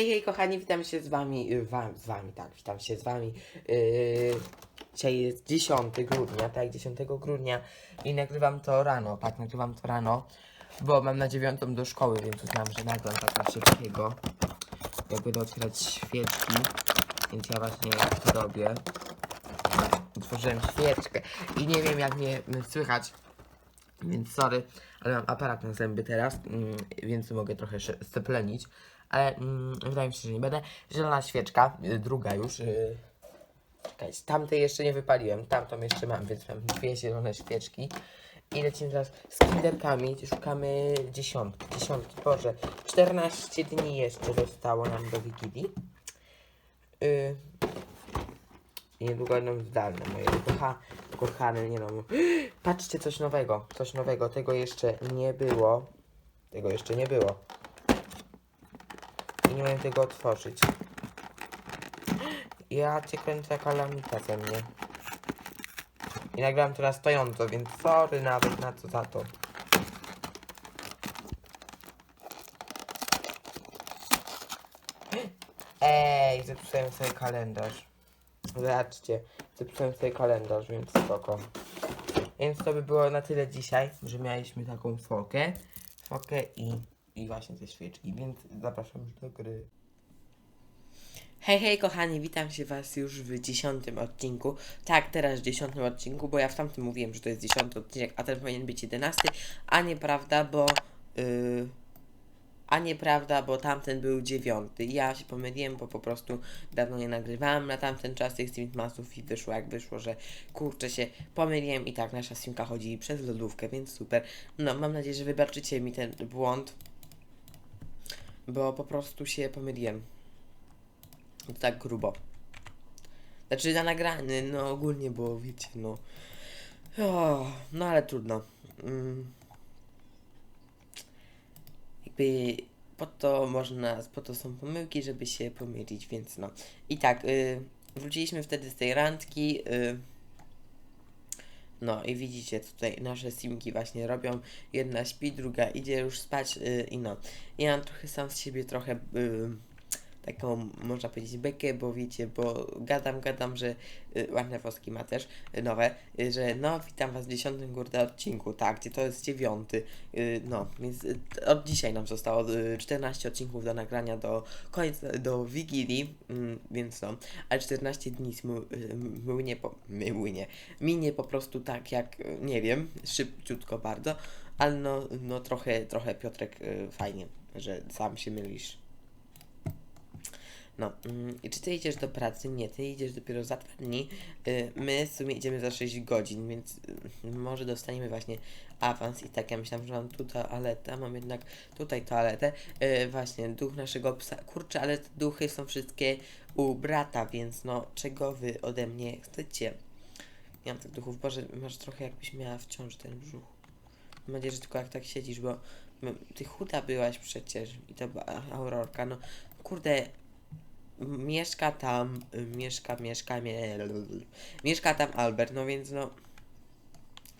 Hej, hej, kochani, witam się z wami, y, wam, z wami, tak, witam się z wami. Yy, dzisiaj jest 10 grudnia, tak, 10 grudnia i nagrywam to rano, tak, nagrywam to rano, bo mam na dziewiątą do szkoły, więc uznam, że nagram tak na szybkiego. Jak będę otwierać świeczki, więc ja właśnie to robię. Otworzyłem świeczkę i nie wiem, jak mnie słychać, więc sorry, ale mam aparat na zęby teraz, mm, więc mogę trochę steplenić. Ale mm, wydaje mi się, że nie będę. Zielona świeczka, y, druga już. Y, czekajcie, tamtej jeszcze nie wypaliłem, tamtą jeszcze mam, więc mam dwie zielone świeczki. I lecimy teraz z kinderkami, szukamy dziesiątki, dziesiątki, Boże, 14 dni jeszcze zostało nam do Wigilii. Y, i niedługo będą zdalne moje kocha, kochane, nie no. Patrzcie, coś nowego, coś nowego, tego jeszcze nie było. Tego jeszcze nie było. I nie umiem tego otworzyć. Ja cię kręcę kalamita ze mnie. I nagrałem teraz stojąco, więc sorry nawet na co za to. Ej, zepsułem sobie kalendarz. Zobaczcie, zepsułem sobie kalendarz, więc spoko. Więc to by było na tyle dzisiaj, że mieliśmy taką fokę, fokę i, i właśnie te świeczki, więc zapraszam już do gry. Hej, hej kochani, witam się was już w dziesiątym odcinku. Tak, teraz w dziesiątym odcinku, bo ja w tamtym mówiłem, że to jest dziesiąty odcinek, a ten powinien być jedenasty, a nieprawda, bo... Yy, a nieprawda, bo tamten był dziewiąty. Ja się pomyliłem, bo po prostu dawno nie nagrywałem na tamten czas tych Streammasów i wyszło jak wyszło, że kurczę się pomyliłem i tak nasza streamka chodzi przez lodówkę, więc super. No, mam nadzieję, że wybaczycie mi ten błąd, bo po prostu się pomyliłem. Tak grubo. Znaczy na nagrany, no ogólnie, bo wiecie, no. O, no ale trudno. Mm jakby po to można, po to są pomyłki, żeby się pomylić, więc no. I tak, y, wróciliśmy wtedy z tej randki, y, no i widzicie tutaj nasze simki właśnie robią, jedna śpi, druga idzie już spać y, i no. Ja mam trochę sam z siebie trochę y, taką, można powiedzieć, bekę, bo wiecie, bo gadam, gadam, że y, ładne woski ma też y, nowe, y, że no, witam was w dziesiątym kurde odcinku, tak, gdzie to jest dziewiąty, y, no, więc y, od dzisiaj nam zostało y, 14 odcinków do nagrania do końca, do Wigilii, mm, więc no, ale 14 dni y, młynie, młynie, minie po prostu tak jak, y, nie wiem, szybciutko bardzo, ale no, no trochę, trochę Piotrek y, fajnie, że sam się mylisz. No, mm, i czy ty idziesz do pracy? Nie, ty idziesz dopiero za dwa dni. Y, my w sumie idziemy za 6 godzin, więc y, może dostaniemy właśnie awans i tak. Ja myślałam, że mam tu toaletę, mam jednak tutaj toaletę. Y, właśnie, duch naszego psa. Kurczę, ale duchy są wszystkie u brata, więc no, czego wy ode mnie chcecie? Nie mam tych duchów. Boże, masz trochę jakbyś miała wciąż ten brzuch. Mam nadzieję, że tylko jak tak siedzisz, bo ty chuda byłaś przecież i to była Aurorka, no kurde, mieszka tam, mieszka, mieszka, mie, mieszka tam Albert, no więc no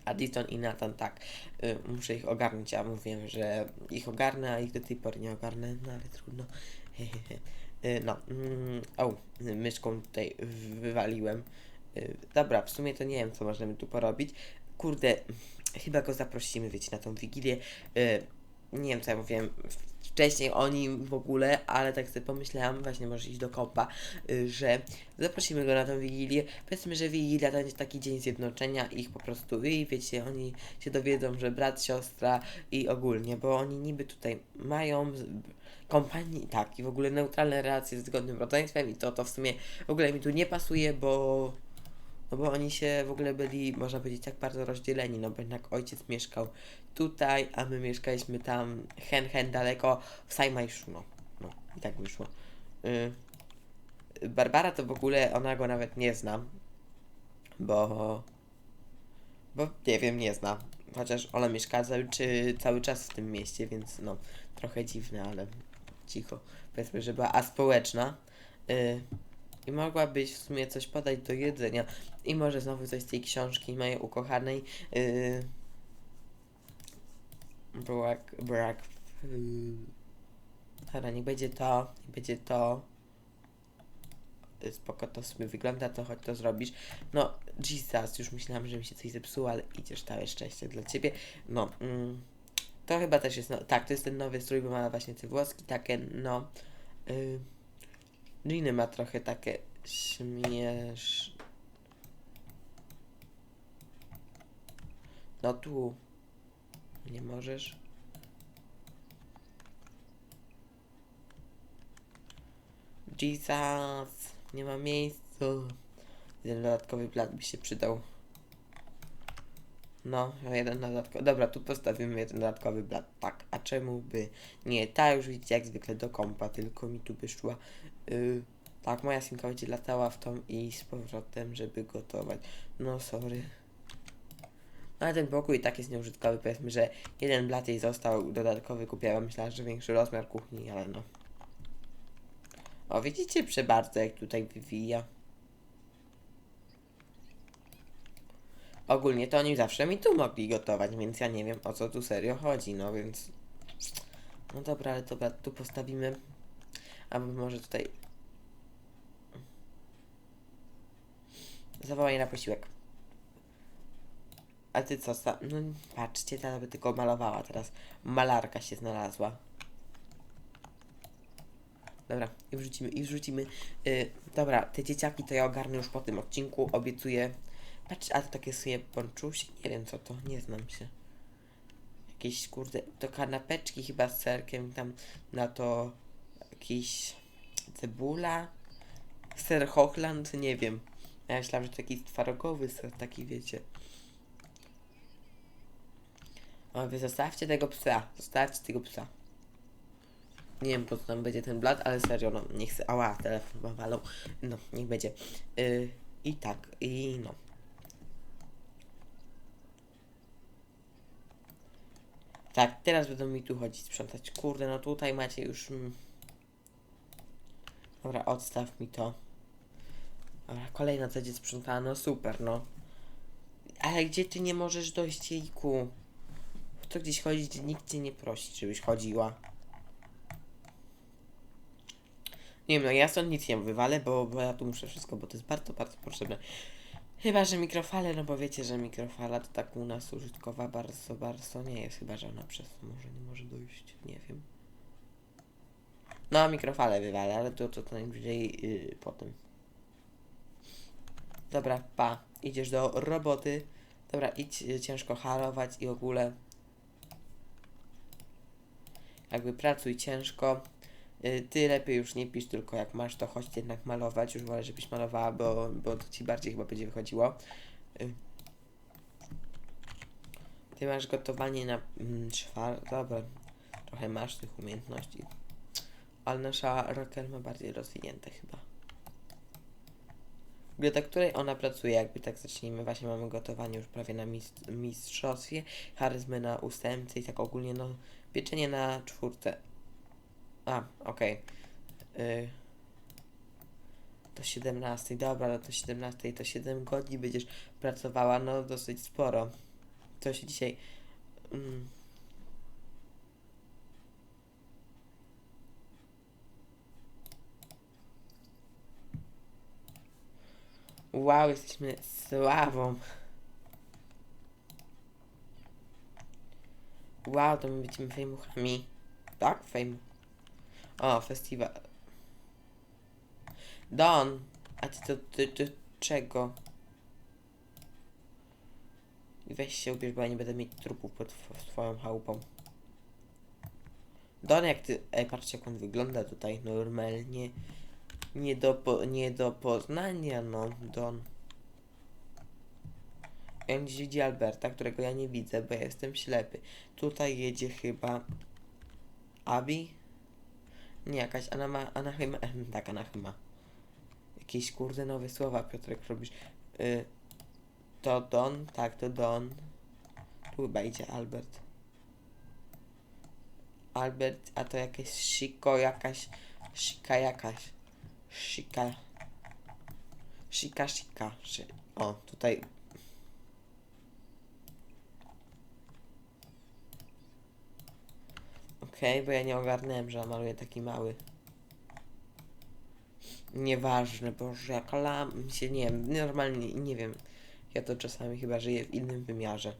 Addison i Nathan, tak, y, muszę ich ogarnąć, ja mówiłem, że ich ogarnę, a ich do tej pory nie ogarnę, no ale trudno. Y, no, mm, o, myszką tutaj wywaliłem, Y, dobra, w sumie to nie wiem, co możemy tu porobić, kurde, chyba go zaprosimy, wiecie, na tą wigilię, nie wiem, co ja mówiłem wcześniej o nim w ogóle, ale tak sobie pomyślałam, właśnie może iść do kompa, y, że zaprosimy go na tą wigilię. Powiedzmy, że wigilia to jest taki dzień zjednoczenia ich po prostu i wiecie, oni się dowiedzą, że brat, siostra i ogólnie, bo oni niby tutaj mają kompanii, tak, i w ogóle neutralne relacje z zgodnym rodzeństwem i to, to w sumie w ogóle mi tu nie pasuje, bo no bo oni się w ogóle byli, można powiedzieć, tak bardzo rozdzieleni, no bo jednak ojciec mieszkał tutaj, a my mieszkaliśmy tam hen, hen daleko w Sajmajszu, no. No, i tak wyszło. Y, Barbara to w ogóle, ona go nawet nie zna, bo... Bo nie wiem, nie zna. Chociaż ona mieszka cały, czy, cały czas w tym mieście, więc no, trochę dziwne, ale cicho. Powiedzmy, że była aspołeczna. Y, i mogłabyś w sumie coś podać do jedzenia. I może znowu coś z tej książki mojej ukochanej. Yy... Brak, brak. Yy... Dobra, nie będzie to, nie będzie to. Y, Spoko to sobie wygląda, to chodź to zrobisz. No, Jesus, już myślałam, że mi się coś zepsuło, ale idziesz, całe szczęście dla ciebie. No, mm, to chyba też jest, no, tak, to jest ten nowy strój, bo ma właśnie te włoski takie, no. Y, Ginny ma trochę takie śmiesz... No tu. Nie możesz. Jesus, nie ma miejsca. Jeden dodatkowy plat by się przydał. No, jeden dodatkowy. Dobra, tu postawimy jeden dodatkowy blat. Tak, a czemu by nie? Ta już widzicie jak zwykle do kompa, tylko mi tu by szła. Yy, tak, moja synka będzie latała w tą i z powrotem, żeby gotować. No, sorry. No, ale ten pokój i tak jest nieużytkowy. Powiedzmy, że jeden blat jej został dodatkowy. Kupiłam, myślałam, że większy rozmiar kuchni, ale no. O, widzicie przebardzo jak tutaj wywija. Ogólnie to oni zawsze mi tu mogli gotować, więc ja nie wiem o co tu serio chodzi, no więc... No dobra, ale dobra, tu postawimy. Albo może tutaj... Zawołaj na posiłek. A ty co, sta... No patrzcie, ta by tylko malowała teraz. Malarka się znalazła. Dobra, i wrzucimy, i wrzucimy. Yy, dobra, te dzieciaki to ja ogarnę już po tym odcinku, obiecuję. Patrz, a to takie sobie ponczusi? Nie wiem co to, nie znam się. Jakieś kurde, to kanapeczki chyba z serkiem, tam na to jakieś cebula, ser Hochland, nie wiem. Ja myślałam, że taki twarogowy ser, taki wiecie. O, wy zostawcie tego psa, zostawcie tego psa. Nie wiem po co tam będzie ten blat, ale serio, no nie chcę. Ała, telefon ma walą. No, niech będzie. Yy, I tak, i no. Tak, teraz będą mi tu chodzić, sprzątać. Kurde, no tutaj macie już... Mm. Dobra, odstaw mi to. Dobra, kolejna będzie sprzątana, no super, no. Ale gdzie ty nie możesz dojść, jejku? To gdzieś chodzić, gdzie nikt cię nie prosi, żebyś chodziła. Nie wiem, no ja stąd nic nie wywalę, bo, bo ja tu muszę wszystko, bo to jest bardzo, bardzo potrzebne. Chyba, że mikrofale, no bo wiecie, że mikrofala to tak u nas użytkowa bardzo, bardzo nie jest. Chyba, że ona przez to może nie może dojść, nie wiem. No, mikrofale wywalę, ale to, to, najwyżej yy, potem. Dobra, pa. Idziesz do roboty. Dobra, idź y, ciężko harować i w ogóle jakby pracuj ciężko. Y, Ty lepiej już nie pisz, tylko jak masz, to chodź jednak malować. Już wolę, żebyś malowała, bo, bo to ci bardziej chyba będzie wychodziło. Y. Ty masz gotowanie na mm, czwar... Dobra, trochę masz tych umiejętności. Ale nasza Raquel ma bardziej rozwinięte chyba. Biblioteka, której ona pracuje, jakby tak zacznijmy, właśnie mamy gotowanie już prawie na mistrz mistrzostwie, charyzmy na ustępcy i tak ogólnie, no, pieczenie na czwórce. A, okej. Y, do 17, dobra, no do 17 to 7 godzin będziesz pracowała, no dosyć sporo. Się dzisiaj... Mm, Wow, jesteśmy sławą. Wow, to my będziemy fejmuchami. Tak? Fejm. O, festiwal. Don, a ty to, ty, ty czego? I Weź się ubierz, bo ja nie będę mieć trupów pod twoją chałupą. Don, jak ty... Ej, patrzcie jak on wygląda tutaj normalnie. Nie do, po, nie do poznania, no, Don. On widzi Alberta, którego ja nie widzę, bo ja jestem ślepy. Tutaj jedzie chyba... Abi? Nie, jakaś Anama, Anachyma, ehm, tak, Anachyma. Jakieś kurde nowe słowa, Piotrek, robisz. Y, to Don, tak, to Don. Tu chyba idzie Albert. Albert, a to jakieś Shiko, jakaś, Shika jakaś. Shika. Shika, Shika. Szy o, tutaj. Okej, bo ja nie ogarnąłem, że maluję taki mały. Nieważne, boże, jaka lam się, nie wiem, normalnie, nie wiem. Ja to czasami chyba żyję w innym wymiarze.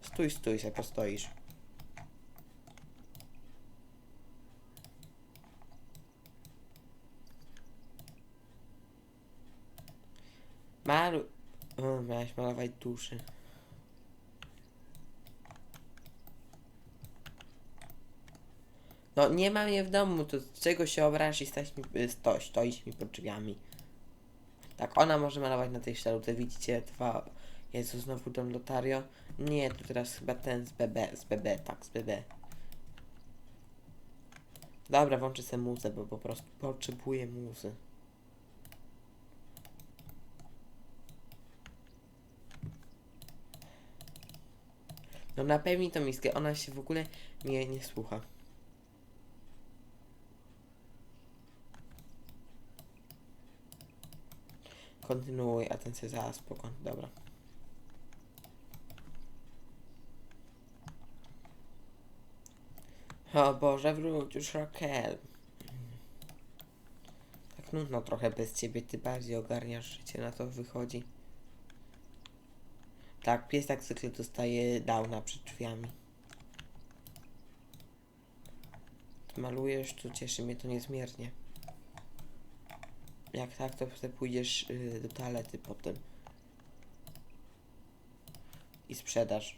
Stój, stój, jak postoisz. Malu... O, miałeś malować duszy. No, nie mam je w domu, to z czego się obrażasz i stać mi, y, sto, stoisz mi pod drzwiami. Tak, ona może malować na tej szalute, widzicie, dwa... Jezu, znowu Don Lotario. Nie, to teraz chyba ten z BB, z BB, tak, z BB. Dobra, włączę sobie muzę, bo po prostu potrzebuję muzy. No napełnij tą miskę, ona się w ogóle nie, nie słucha. Kontynuuj, a ten się zaraz spokon. Dobra. O Boże, wróć już Raquel. Tak nudno trochę bez ciebie, ty bardziej ogarniasz życie, na to wychodzi. Tak, pies jak zwykle dostaje downa przed drzwiami. Malujesz, to cieszy mnie to niezmiernie. Jak tak, to potem pójdziesz y, do toalety potem. I sprzedasz.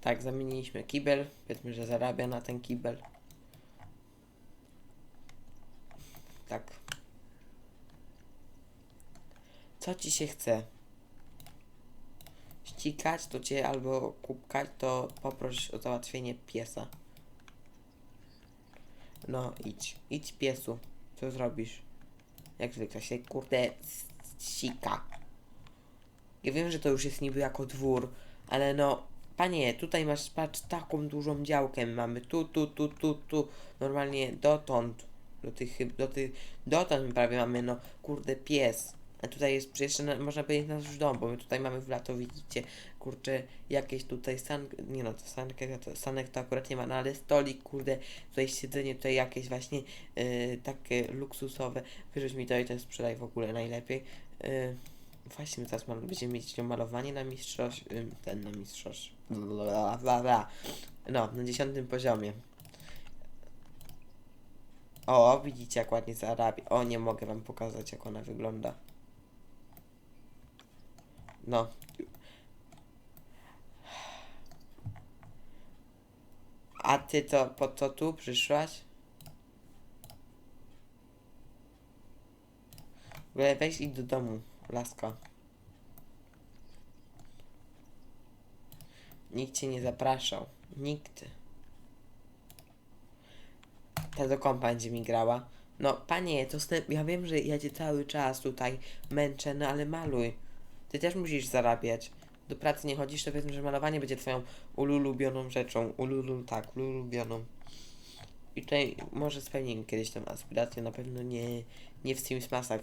Tak, zamieniliśmy kibel. Powiedzmy, że zarabia na ten kibel. Tak. Co ci się chce? Ścikać to cię albo kupkać, to poproś o załatwienie piesa. No, idź. Idź piesu. Co zrobisz? Jak zwykle się kurde ścika. Ja wiem, że to już jest niby jako dwór, ale no, panie, tutaj masz, patrz, taką dużą działkę mamy. Tu, tu, tu, tu, tu. Normalnie dotąd. Do tych, do tych, dotąd prawie mamy, no, kurde, pies. A tutaj jest przecież, na, można powiedzieć, nasz dom, bo my tutaj mamy w lato, widzicie, kurczę, jakieś tutaj san, nie no, to sankę, to, sanek to akurat nie ma, no ale stolik, kurde, tutaj siedzenie, tutaj jakieś właśnie yy, takie luksusowe, wyrzuć mi to i to sprzedaj w ogóle najlepiej. Yy, właśnie teraz będziemy mieć malowanie na mistrzostw, yy, ten na mistrzostw, bla, bla, bla. no, na dziesiątym poziomie. O, widzicie jak ładnie zarabia. O, nie mogę wam pokazać jak ona wygląda. No. A ty to po co tu przyszłaś? W ogóle weź idź do domu, laska. Nikt cię nie zapraszał. Nikt. Ta do kompa będzie mi grała. No, panie, to ja wiem, że ja cię cały czas tutaj męczę, no ale maluj. Ty też musisz zarabiać. Do pracy nie chodzisz, to powiedzmy, że malowanie będzie twoją ulubioną rzeczą. Ululu, tak, ulubioną. I tutaj może spełnimy kiedyś tą aspirację, na pewno nie, nie w Sims Masach,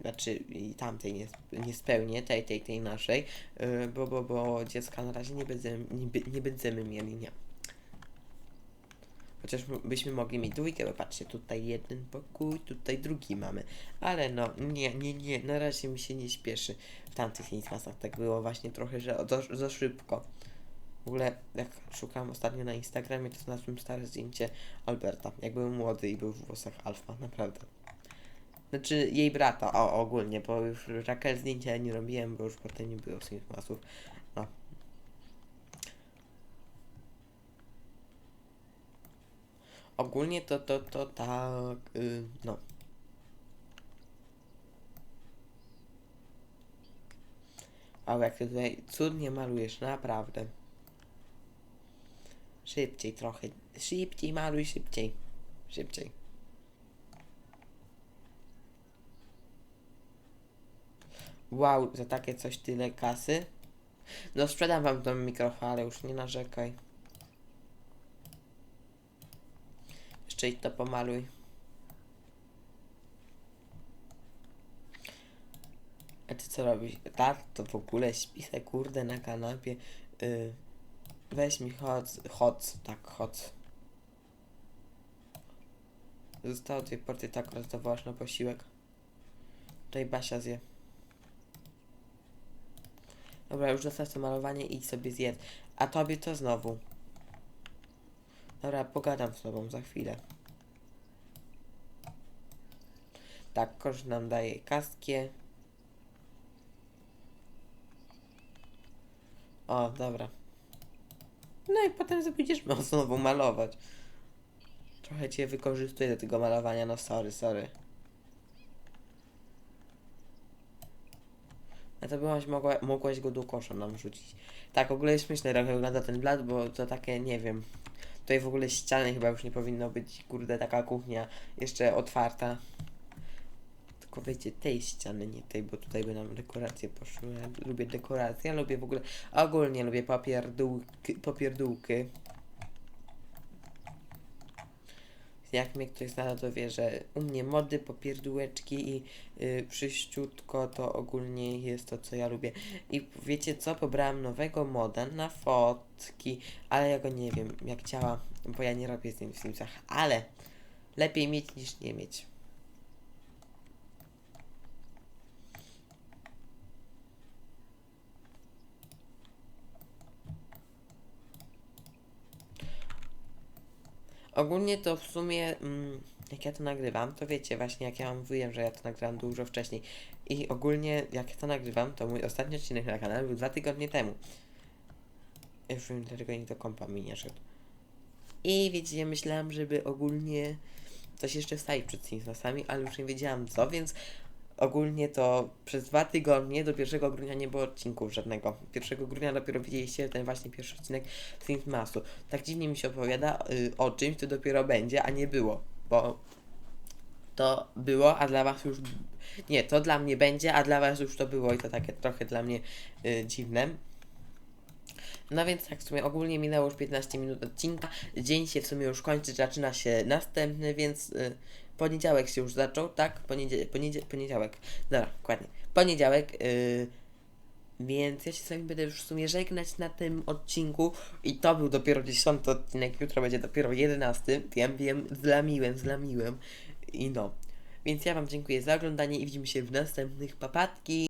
znaczy i tamtej nie, nie spełnię, tej, tej, tej naszej, yy, bo, bo, bo dziecka na razie nie będziemy, nie, nie będziemy mieli, nie. Chociaż byśmy mogli mieć dwójkę, bo patrzcie, tutaj jeden pokój, tutaj drugi mamy. Ale no, nie, nie, nie, na razie mi się nie śpieszy. W tamtych Sinsmasach tak było właśnie trochę, że za, za szybko. W ogóle, jak szukałem ostatnio na Instagramie, to znalazłem stare zdjęcie Alberta, jak był młody i był w włosach alfa, naprawdę. Znaczy, jej brata, o, ogólnie, bo już Raquel zdjęcia nie robiłem, bo już potem nie było Sinsmasów. No. Ogólnie to, to, to tak, y, no. Ale jak ty tutaj cudnie malujesz, naprawdę. Szybciej trochę, szybciej maluj, szybciej, szybciej. Wow, za takie coś tyle kasy? No sprzedam wam tą mikrofalę, już nie narzekaj. Jeszcze idź to pomaluj. A ty co robisz? Tak, to w ogóle śpi se kurde na kanapie. Y, weź mi chodź, chodź, tak, chodź. Zostało dwie porcje tak rozdawałaś na posiłek. Tutaj Basia zje. Dobra, już zostaw to malowanie i idź sobie zjedz. A tobie to znowu. Dobra, pogadam z tobą za chwilę. Tak, kosz nam daje kaskię. O, dobra. No i potem sobie będziesz miał znowu malować. Trochę cię wykorzystuję do tego malowania, no sorry, sorry. A to byłaś mogła, mogłaś go do kosza nam rzucić. Tak, w ogóle śmieszne, jak wygląda ten blat, bo to takie, nie wiem. Tutaj w ogóle ściany chyba już nie powinno być, kurde, taka kuchnia jeszcze otwarta. Tylko wiecie, tej ściany, nie tej, bo tutaj by nam dekoracje poszły. Ja lubię dekoracje, ja lubię w ogóle, ogólnie lubię papierdółki, papierdółki. Jak mnie ktoś zna, to wie, że u mnie mody, popierdółeczki i y, przyściutko to ogólnie jest to, co ja lubię. I wiecie co? Pobrałam nowego moda na fotki, ale ja go nie wiem, jak działa, bo ja nie robię z nim w Simsach, ale lepiej mieć niż nie mieć. Ogólnie to w sumie, mm, jak ja to nagrywam, to wiecie, właśnie jak ja wam mówiłem, że ja to nagrywam dużo wcześniej. I ogólnie, jak ja to nagrywam, to mój ostatni odcinek na kanale był dwa tygodnie temu. Już wiem, dlaczego nikt do kompa mi nie szedł. I wiecie, ja myślałam, żeby ogólnie coś jeszcze wstawić przed Simsami, ale już nie wiedziałam co, więc ogólnie to przez dwa tygodnie do 1 grudnia nie było odcinków żadnego. 1 grudnia dopiero widzieliście ten właśnie pierwszy odcinek Sims Masu. Tak dziwnie mi się opowiada y, o czymś, to dopiero będzie, a nie było, bo to było, a dla was już... Nie, to dla mnie będzie, a dla was już to było i to takie trochę dla mnie y, dziwne. No więc tak, w sumie ogólnie minęło już 15 minut odcinka. Dzień się w sumie już kończy, zaczyna się następny, więc y, poniedziałek się już zaczął, tak? Poniedzie poniedzie poniedziałek. Dobra, dokładnie. Poniedziałek, y, więc ja się z wami będę już w sumie żegnać na tym odcinku. I to był dopiero 10 odcinek, jutro będzie dopiero 11. Wiem, wiem, zlamiłem, zlamiłem. I no. Więc ja wam dziękuję za oglądanie i widzimy się w następnych papatki.